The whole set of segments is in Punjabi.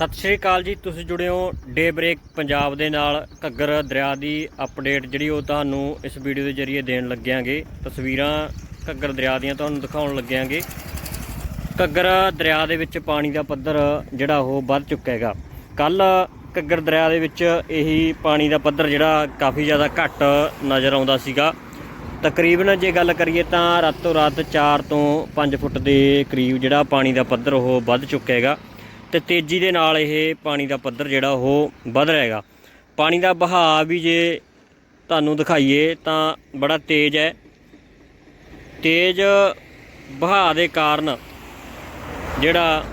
ਸਤਿ ਸ਼੍ਰੀ ਅਕਾਲ ਜੀ, ਤੁਸੀਂ ਜੁੜੇ ਹੋ ਡੇ ਬ੍ਰੇਕ ਪੰਜਾਬ ਦੇ ਨਾਲ। ਘੱਗਰ ਦਰਿਆ ਦੀ ਅਪਡੇਟ ਜਿਹੜੀ ਉਹ ਤੁਹਾਨੂੰ ਇਸ ਵੀਡੀਓ ਦੇ ਜ਼ਰੀਏ ਦੇਣ ਲੱਗਿਆਂਗੇ। ਤਸਵੀਰਾਂ ਘੱਗਰ ਦਰਿਆ ਦੀਆਂ ਤੁਹਾਨੂੰ ਦਿਖਾਉਣ ਲੱਗਿਆਂਗੇ। ਘੱਗਰ ਦਰਿਆ ਦੇ ਵਿੱਚ ਪਾਣੀ ਦਾ ਪੱਧਰ ਜਿਹੜਾ ਉਹ ਵੱਧ ਚੁੱਕਾ ਹੈਗਾ। ਕੱਲ ਘੱਗਰ ਦਰਿਆ ਦੇ ਵਿੱਚ ਇਹੀ ਪਾਣੀ ਦਾ ਪੱਧਰ ਜਿਹੜਾ ਕਾਫੀ ਜ਼ਿਆਦਾ ਘੱਟ ਨਜ਼ਰ ਆਉਂਦਾ ਸੀਗਾ। ਤਕਰੀਬਨ ਜੇ ਗੱਲ ਕਰੀਏ ਤਾਂ ਰਾਤੋਂ ਰਾਤ 4 ਤੋਂ 5 ਫੁੱਟ ਦੇ ਕਰੀਬ ਜਿਹੜਾ ਪਾਣੀ ਦਾ ਪੱਧਰ ਉਹ ਵੱਧ ਚੁੱਕਾ ਹੈਗਾ। ਤੇ ਤੇਜ਼ੀ ਦੇ ਨਾਲ ਇਹ ਪਾਣੀ ਦਾ ਪੱਧਰ ਜਿਹੜਾ ਉਹ ਵੱਧ ਰਿਹਾ ਹੈਗਾ। ਪਾਣੀ ਦਾ ਬਹਾਅ ਵੀ ਜੇ ਤੁਹਾਨੂੰ ਦਿਖਾਈਏ ਤਾਂ ਬੜਾ ਤੇਜ਼ ਹੈ। ਤੇਜ਼ ਬਹਾਅ ਦੇ ਕਾਰਨ ਜਿਹੜਾ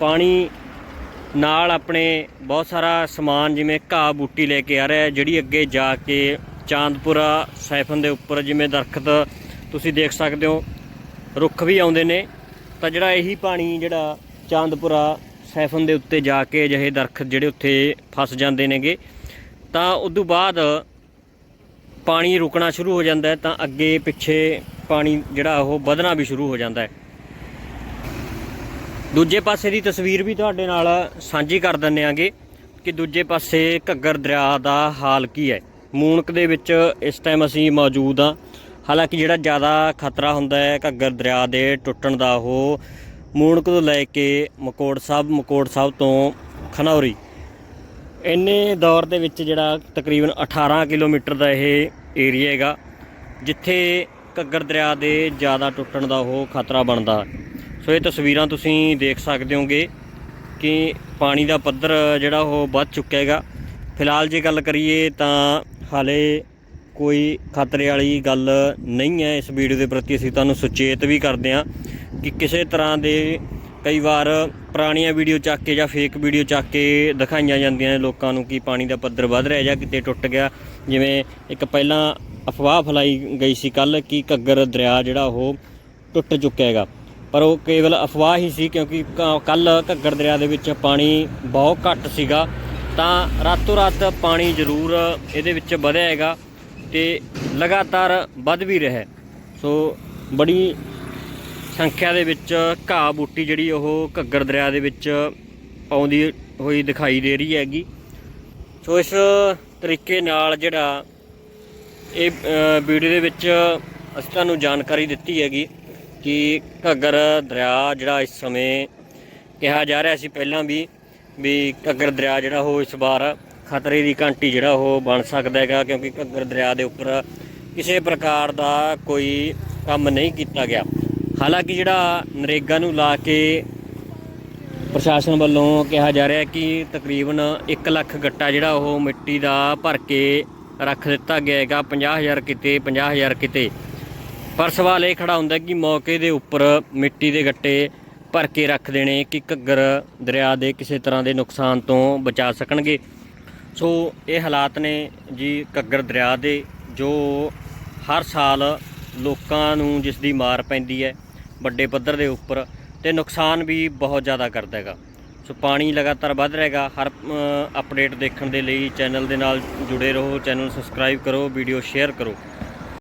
ਪਾਣੀ ਨਾਲ ਆਪਣੇ ਬਹੁਤ ਸਾਰਾ ਸਮਾਨ ਜਿਵੇਂ ਘਾਹ ਬੂਟੀ ਲੈ ਕੇ ਆ ਰਿਹਾ ਜਿਹੜੀ ਅੱਗੇ ਜਾ ਕੇ ਚਾਂਦਪੁਰਾ ਸਾਈਫਨ ਦੇ ਉੱਪਰ ਜਿਵੇਂ ਦਰਖਤ ਤੁਸੀਂ ਦੇਖ ਸਕਦੇ ਹੋ, ਰੁੱਖ ਵੀ ਆਉਂਦੇ ਨੇ। ਤਾਂ ਜਿਹੜਾ ਇਹੀ ਪਾਣੀ ਜਿਹੜਾ ਚਾਂਦਪੁਰਾ ਸੈਫਨ ਦੇ ਉੱਤੇ ਜਾ ਕੇ ਅਜਿਹੇ ਦਰਖਤ ਜਿਹੜੇ ਉੱਥੇ ਫਸ ਜਾਂਦੇ ਨੇਗੇ। ਤਾਂ ਉਦੋਂ ਬਾਅਦ ਪਾਣੀ ਰੁਕਣਾ ਸ਼ੁਰੂ ਹੋ ਜਾਂਦਾ ਹੈ, ਤਾਂ ਅੱਗੇ ਪਿੱਛੇ ਪਾਣੀ ਜਿਹੜਾ ਉਹ ਵਧਣਾ ਵੀ ਸ਼ੁਰੂ ਹੋ ਜਾਂਦਾ ਹੈ। ਦੂਜੇ ਪਾਸੇ ਦੀ ਤਸਵੀਰ ਵੀ ਤੁਹਾਡੇ ਨਾਲ ਸਾਂਝੀ ਕਰ ਦਿੰਨੇ ਆਂਗੇ ਕਿ ਦੂਜੇ ਪਾਸੇ ਘੱਗਰ ਦਰਿਆ ਦਾ ਹਾਲ ਕੀ ਹੈ। ਮੂਨਕ ਦੇ ਵਿੱਚ ਇਸ ਟਾਈਮ ਅਸੀਂ ਮੌਜੂਦ ਹਾਂ। ਹਾਲਾਂਕਿ ਜਿਹੜਾ ਜ਼ਿਆਦਾ ਖਤਰਾ ਹੁੰਦਾ ਹੈ ਘੱਗਰ ਦਰਿਆ ਦੇ ਟੁੱਟਣ ਦਾ ਉਹ ਮੂਣਕ ਤੋਂ ਲੈ ਕੇ ਮਕੋੜ ਸਾਹਿਬ ਮਕੋੜ ਸਾਹਿਬ ਤੋਂ ਖਨੌਰੀ। ਇੰਨੇ ਦੌਰ ਦੇ ਵਿੱਚ ਜਿਹੜਾ ਤਕਰੀਬਨ 18 ਕਿਲੋਮੀਟਰ ਦਾ ਇਹ ਏਰੀਆ ਹੈਗਾ, ਜਿੱਥੇ ਘੱਗਰ ਦਰਿਆ ਦੇ ਜ਼ਿਆਦਾ ਟੁੱਟਣ ਦਾ ਉਹ ਖਤਰਾ ਬਣਦਾ। ਸੋ ਇਹ ਤਸਵੀਰਾਂ ਤੁਸੀਂ ਦੇਖ ਸਕਦੇ ਹੋਗੇ ਕਿ ਪਾਣੀ ਦਾ ਪੱਧਰ ਜਿਹੜਾ ਉਹ ਵੱਧ ਚੁੱਕਿਆ ਹੈਗਾ। ਫਿਲਹਾਲ ਜੇ ਗੱਲ ਕਰੀਏ ਤਾਂ ਹਾਲੇ ਕੋਈ ਖਤਰੇ ਵਾਲੀ ਗੱਲ ਨਹੀਂ ਹੈ। ਇਸ ਵੀਡੀਓ ਦੇ ਪ੍ਰਤੀ ਅਸੀਂ ਤੁਹਾਨੂੰ ਸੁਚੇਤ ਵੀ ਕਰਦੇ ਹਾਂ। ਕਿ ਕਿਸੇ ਤਰ੍ਹਾਂ ਦੇ ਕਈ ਵਾਰ ਪੁਰਾਣੀਆਂ ਵੀਡੀਓ ਚੱਕ ਕੇ ਜਾਂ ਫੇਕ ਵੀਡੀਓ ਚੱਕ ਕੇ ਦਿਖਾਈਆਂ ਜਾਂਦੀਆਂ ਨੇ ਲੋਕਾਂ ਨੂੰ ਕਿ ਪਾਣੀ ਦਾ ਪੱਧਰ ਵੱਧ ਰਿਹਾ ਜਾਂ ਕਿਤੇ ਟੁੱਟ ਗਿਆ। ਜਿਵੇਂ ਇੱਕ ਪਹਿਲਾਂ ਅਫਵਾਹ ਫੈਲਾਈ ਗਈ ਸੀ ਕੱਲ ਕਿ ਘੱਗਰ ਦਰਿਆ ਜਿਹੜਾ ਉਹ ਟੁੱਟ ਚੁੱਕਿਆ ਹੈਗਾ। ਪਰ ਉਹ ਕੇਵਲ ਅਫਵਾਹ ਹੀ ਸੀ ਕਿਉਂਕਿ ਕੱਲ ਘੱਗਰ ਦਰਿਆ ਦੇ ਵਿੱਚ ਪਾਣੀ ਬਹੁਤ ਘੱਟ ਸੀਗਾ। ਤਾਂ ਰਾਤੋਂ ਰਾਤ ਪਾਣੀ ਜ਼ਰੂਰ ਇਹਦੇ ਵਿੱਚ ਵਧਿਆ ਹੈਗਾ ਤੇ ਲਗਾਤਾਰ ਵੱਧ ਵੀ ਰਿਹਾ ਸੋ ਬੜੀ ਸੰਖਿਆ ਦੇ ਵਿੱਚ ਘਾਹ ਬੂਟੀ ਜਿਹੜੀ ਉਹ ਘੱਗਰ ਦਰਿਆ ਦੇ ਵਿੱਚ ਆਉਂਦੀ ਹੋਈ ਦਿਖਾਈ ਦੇ ਰਹੀ ਹੈਗੀ। ਸੋ ਇਸ ਤਰੀਕੇ ਨਾਲ ਜਿਹੜਾ ਇਹ ਵੀਡੀਓ ਦੇ ਵਿੱਚ ਅਸੀਂ ਤੁਹਾਨੂੰ ਜਾਣਕਾਰੀ ਦਿੱਤੀ ਹੈਗੀ ਕਿ ਘੱਗਰ ਦਰਿਆ ਜਿਹੜਾ ਇਸ ਸਮੇਂ ਕਿਹਾ ਜਾ ਰਿਹਾ ਸੀ ਪਹਿਲਾਂ ਵੀ ਵੀ ਘੱਗਰ ਦਰਿਆ ਜਿਹੜਾ ਉਹ ਇਸ ਵਾਰ ਖਤਰੇ ਦੀ ਘੰਟੀ ਜਿਹੜਾ ਉਹ ਬਣ ਸਕਦਾ ਹੈਗਾ ਕਿਉਂਕਿ ਘੱਗਰ ਦਰਿਆ ਦੇ ਉੱਪਰ ਕਿਸੇ ਪ੍ਰਕਾਰ ਦਾ ਕੋਈ ਕੰਮ ਨਹੀਂ ਕੀਤਾ ਗਿਆ। ਹਾਲਾਂਕਿ ਜਿਹੜਾ ਨਰੇਗਾ ਨੂੰ ਲਾ ਕੇ ਪ੍ਰਸ਼ਾਸਨ ਵੱਲੋਂ ਕਿਹਾ ਜਾ ਰਿਹਾ ਕਿ ਤਕਰੀਬਨ 1 ਲੱਖ ਗੱਟਾ ਜਿਹੜਾ ਉਹ ਮਿੱਟੀ ਦਾ ਭਰ ਕੇ ਰੱਖ ਦਿੱਤਾ ਗਿਆ ਹੈਗਾ 50000 ਕਿਤੇ 50000 ਕਿਤੇ। ਪਰ ਸਵਾਲ ਇਹ ਖੜਾ ਹੁੰਦਾ ਕਿ ਮੌਕੇ ਦੇ ਉੱਪਰ ਮਿੱਟੀ ਦੇ ਗੱਟੇ ਭਰ ਕੇ ਰੱਖ ਦੇਣੇ ਕਿ ਘੱਗਰ ਦਰਿਆ ਦੇ ਕਿਸੇ ਤਰ੍ਹਾਂ ਦੇ ਨੁਕਸਾਨ ਤੋਂ ਬਚਾ ਸਕਣਗੇ? ਸੋ ਇਹ ਹਾਲਾਤ ਨੇ ਜੀ ਘੱਗਰ ਦਰਿਆ ਦੇ, ਜੋ ਹਰ ਸਾਲ ਲੋਕਾਂ ਨੂੰ ਜਿਸ ਦੀ ਮਾਰ ਪੈਂਦੀ ਹੈ। ਵੱਡੇ ਪੱਧਰ ਦੇ ਉੱਪਰ ਤੇ ਨੁਕਸਾਨ ਵੀ ਬਹੁਤ ਜ਼ਿਆਦਾ ਕਰਦਾ ਹੈਗਾ। ਸੋ ਪਾਣੀ ਲਗਾਤਾਰ ਵੱਧ ਰਹੇਗਾ ਹਰ ਅਪਡੇਟ ਦੇਖਣ ਦੇ ਲਈ ਚੈਨਲ ਦੇ ਨਾਲ ਜੁੜੇ ਰਹੋ ਚੈਨਲ ਸਬਸਕ੍ਰਾਈਬ ਕਰੋ ਵੀਡੀਓ ਸ਼ੇਅਰ ਕਰੋ।